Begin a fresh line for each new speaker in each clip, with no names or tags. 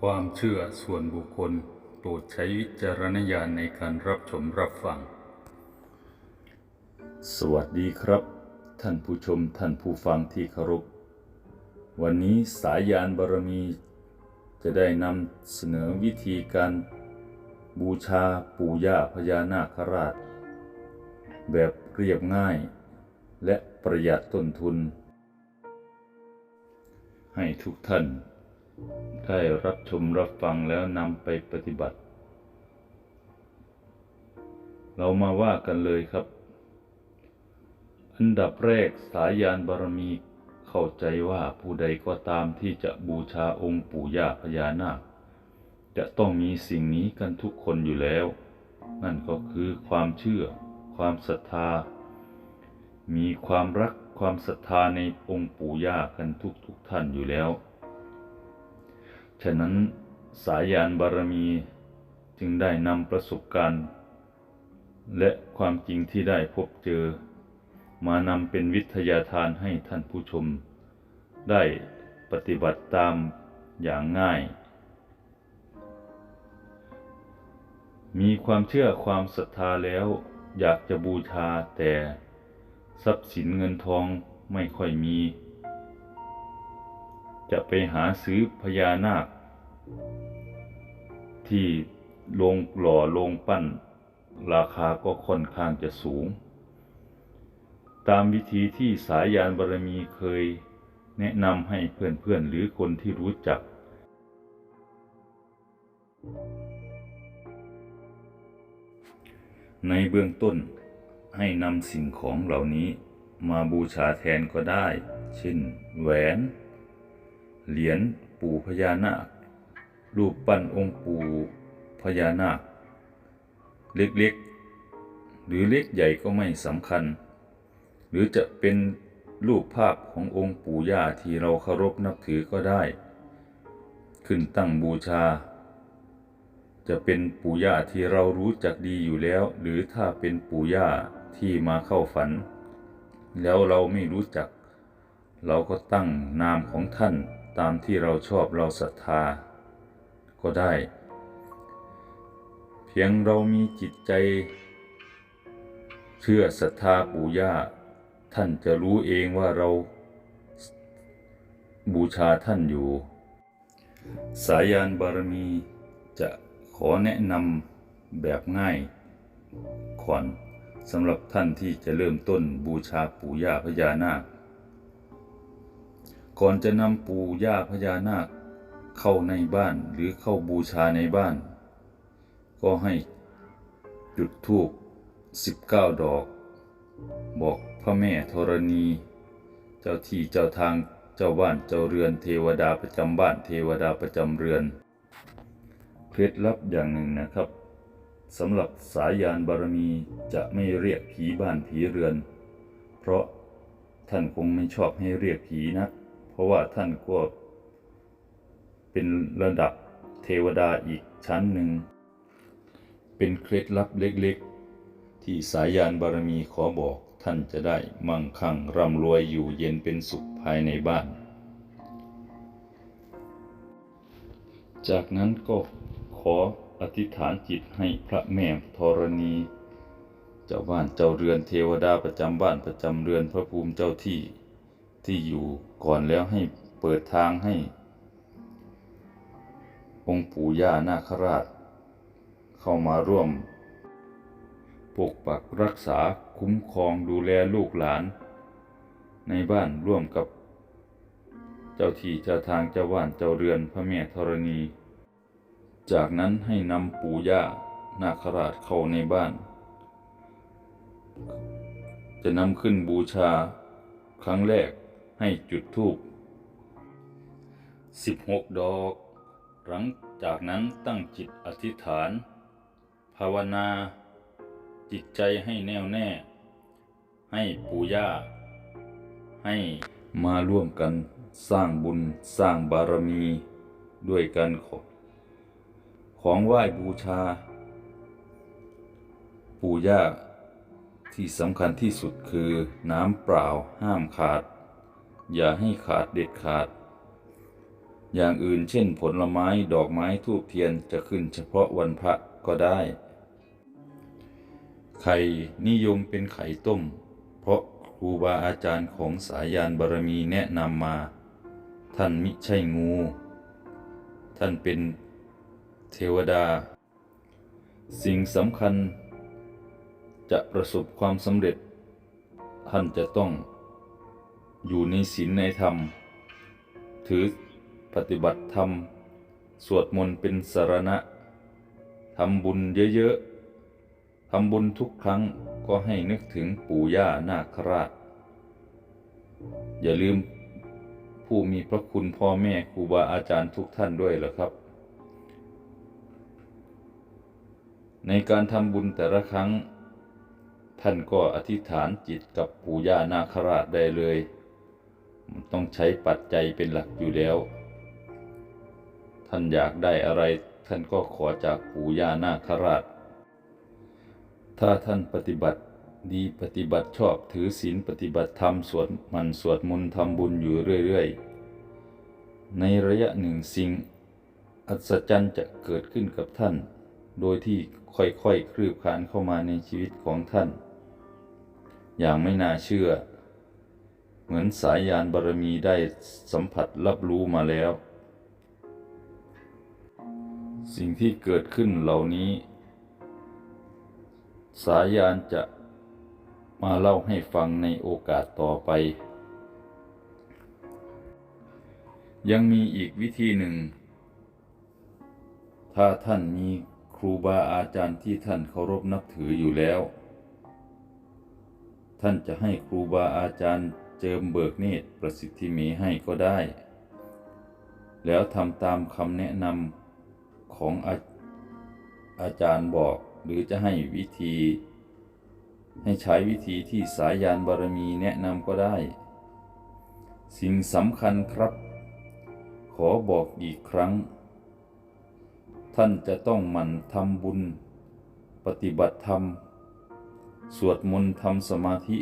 ความเชื่อส่วนบุคคลโปรดใช้วิจารณญาณในการรับชมรับฟัง สวัสดีครับ ท่านผู้ชมท่านผู้ฟังที่เคารพ วันนี้สายยานบารมี จะได้นำเสนอวิธีการบูชาปู่ย่าพญานาคราช แบบเรียบง่าย และประหยัดต้นทุน ให้ทุกท่าน ได้รับชมรับฟังแล้วนำไปปฏิบัติ เรามาว่ากันเลยครับ อันดับแรกสายานบารมีเข้าใจว่าผู้ใดก็ตามที่จะบูชาองค์ปู่ย่าพญานาค จะต้องมีสิ่งนี้กันทุกคนอยู่แล้ว นั่นก็คือความเชื่อ ความศรัทธา มีความรักความศรัทธาในองค์ปู่ย่ากันทุกทุกท่านอยู่แล้ว ฉะนั้นสายานบารมีจึงได้นำประสบการณ์ และความจริงที่ได้พบเจอ มานำเป็นวิทยาทานให้ท่านผู้ชม ได้ปฏิบัติตามอย่างง่าย มีความเชื่อความศรัทธาแล้ว อยากจะบูชาแต่ทรัพย์สินเงินทองไม่ค่อยมี จะไปหาซื้อพญานาค ที่ลงหล่อลงปั้น ราคาก็ค่อนข้างจะสูง ตามวิธีที่สายยานบารมีเคยแนะนำให้เพื่อนๆหรือคนที่รู้จัก ในเบื้องต้นให้นำสิ่งของเหล่านี้มาบูชาแทนก็ได้ เช่น แหวน เหรียญปู่พญานาค รูปปั้นองค์ปู่พญานาค เล็กๆ หรือเล็กใหญ่ก็ไม่สำคัญ หรือจะเป็นรูปภาพขององค์ปู่ย่าที่เราเคารพนับถือก็ได้ ขึ้นตั้งบูชา จะเป็นปู่ย่าที่เรารู้จักดีอยู่แล้ว หรือถ้าเป็นปู่ย่าที่มาเข้าฝัน แล้วเราไม่รู้จัก เราก็ตั้งนามของท่าน ตามที่เราชอบเราศรัทธา ก็ได้ เพียงเรามีจิตใจ เชื่อศรัทธาปู่ย่า ท่านจะรู้เองว่าเราบูชาท่านอยู่ สายยานบารมีจะขอแนะนำแบบง่ายก่อนสำหรับท่านที่จะเริ่มต้นบูชาปู่ย่าพญานาค ก่อนจะนำปู่ย่าพญานาคเข้าในบ้านหรือเข้าบูชาในบ้าน ก็ให้จุดธูป19 ดอก บอกพระแม่ธรณี เจ้าที่เจ้าทางเจ้าบ้านเจ้าเรือนเทวดาประจำบ้านเทวดาประจำเรือน เคล็ดลับอย่างหนึ่งนะครับสำหรับสายยานบารมีจะไม่เรียกผีบ้านผีเรือน เพราะท่านคงไม่ชอบให้เรียกผีนะเพ ราะว่าท่านก็เป็นระดับเทวดาอีกชั้นหนึ่ง เป็นเคล็ดลับเล็กๆ ที่สายยานบารมีขอบอกท่านจะได้มั่งคั่งร่ำรวยอยู่เย็นเป็นสุขภายในบ้าน จากนั้นก็ขออธิษฐานจิตให้พระแม่ธรณีเจ้าบ้านเจ้าเรือนเทวดาประจำบ้านประจำเรือนพระภูมิเจ้าที่ ที่อยู่ก่อนแล้วให้เปิดทางให้ องค์ปู่ย่านาคราช เข้ามาร่วม ปกปักรักษาคุ้มครองดูแลลูกหลาน ในบ้านร่วมกับ เจ้าที่เจ้าทางเจ้าบ้านเจ้าเรือนพระแม่ธรณี จากนั้นให้นำปู่ย่านาคราชเข้าในบ้าน จะนำขึ้นบูชาครั้งแรก ให้จุดธูป16 ดอก หลังจากนั้นตั้งจิตอธิษฐาน ภาวนา จิตใจให้แน่วแน่ ให้ปู่ย่า ให้มาร่วมกันสร้างบุญสร้างบารมีด้วยกันขอของไหว้บูชา ปู่ย่า ที่สำคัญที่สุดคือน้ำเปล่าห้ามขาด อย่าให้ขาดเด็ดขาด อย่างอื่นเช่นผลไม้ดอกไม้ทูบเทียนจะขึ้นเฉพาะวันพระก็ได้ ไข่นิยมเป็นไข่ต้ม เพราะครูบาอาจารย์ของสายานบารมีแนะนำมา ท่านมิใช่งู ท่านเป็นเทวดา สิ่งสำคัญจะประสบความสำเร็จ ท่านจะต้อง อยู่ในศีลในธรรม ถือปฏิบัติธรรม สวดมนต์เป็นสารณะ ทำบุญเยอะๆ ทำบุญทุกครั้งก็ให้นึกถึงปู่ย่านาคราช อย่าลืมผู้มีพระคุณพ่อแม่ครูบาอาจารย์ทุกท่านด้วยละครับ ในการทำบุญแต่ละครั้ง ท่านก็อธิษฐานจิตกับปู่ย่านาคราชได้เลย มันต้องใช้ปัจจัยเป็นหลักอยู่แล้ว ท่านอยากได้อะไรท่านก็ขอจากปู่ย่านาคราช ถ้าท่านปฏิบัติดีปฏิบัติชอบถือศีลปฏิบัติธรรมสวดมันสวดมนต์ทำบุญอยู่เรื่อยๆ ในระยะหนึ่งสิ่ง อัศจรรย์จะเกิดขึ้นกับท่าน โดยที่ค่อยๆคลืบคลานเข้ามาในชีวิตของท่าน อย่างไม่น่าเชื่อ เหมือนสายยานบารมีได้สัมผัสรับรู้มาแล้ว สิ่งที่เกิดขึ้นเหล่านี้ สายยานจะมาเล่าให้ฟังในโอกาสต่อไป ยังมีอีกวิธีหนึ่ง ถ้าท่านมีครูบาอาจารย์ที่ท่านเคารพนับถืออยู่แล้ว ท่านจะให้ครูบาอาจารย์ เจิมเบิกเนตรประสิทธิมีให้ก็ได้ แล้วทำตามคำแนะนำของอาอาจารย์บอกหรือจะให้วิธี ให้ใช้วิธีที่สายยานบารมีแนะนำก็ได้ สิ่งสำคัญครับ ขอบอกอีกครั้ง ท่านจะต้องหมั่นทำบุญ ปฏิบัติธรรม สวดมนต์ทำสมาธิ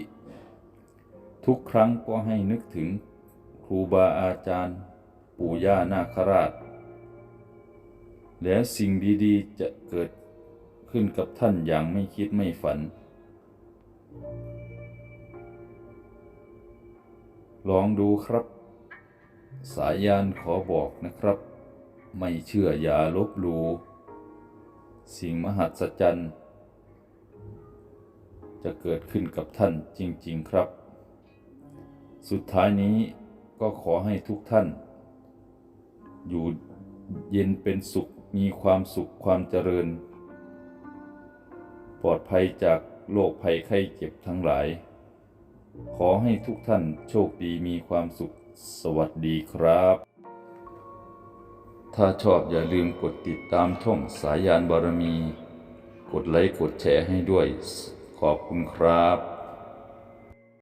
ทุกครั้งก็ให้นึกถึงครูบาอาจารย์ ปู่ย่านาคราช แล้วสิ่งดีๆจะเกิดขึ้นกับท่านอย่างไม่คิดไม่ฝัน ลองดูครับ สายยานขอบอกนะครับ ไม่เชื่ออย่าลบหลู่สิ่งมหัศจรรย์ จะเกิดขึ้นกับท่านจริง ๆ ครับ สุดท้ายนี้ก็ขอให้ทุกท่าน อยู่เย็นเป็นสุขมีความสุขความเจริญ ปลอดภัยจากโรคภัยไข้เจ็บทั้งหลาย ขอให้ทุกท่านโชคดีมีความสุขสวัสดีครับ ถ้าชอบอย่าลืมกดติดตามช่องสายยานบารมี กดไลค์กดแชร์ให้ด้วย ขอบคุณครับ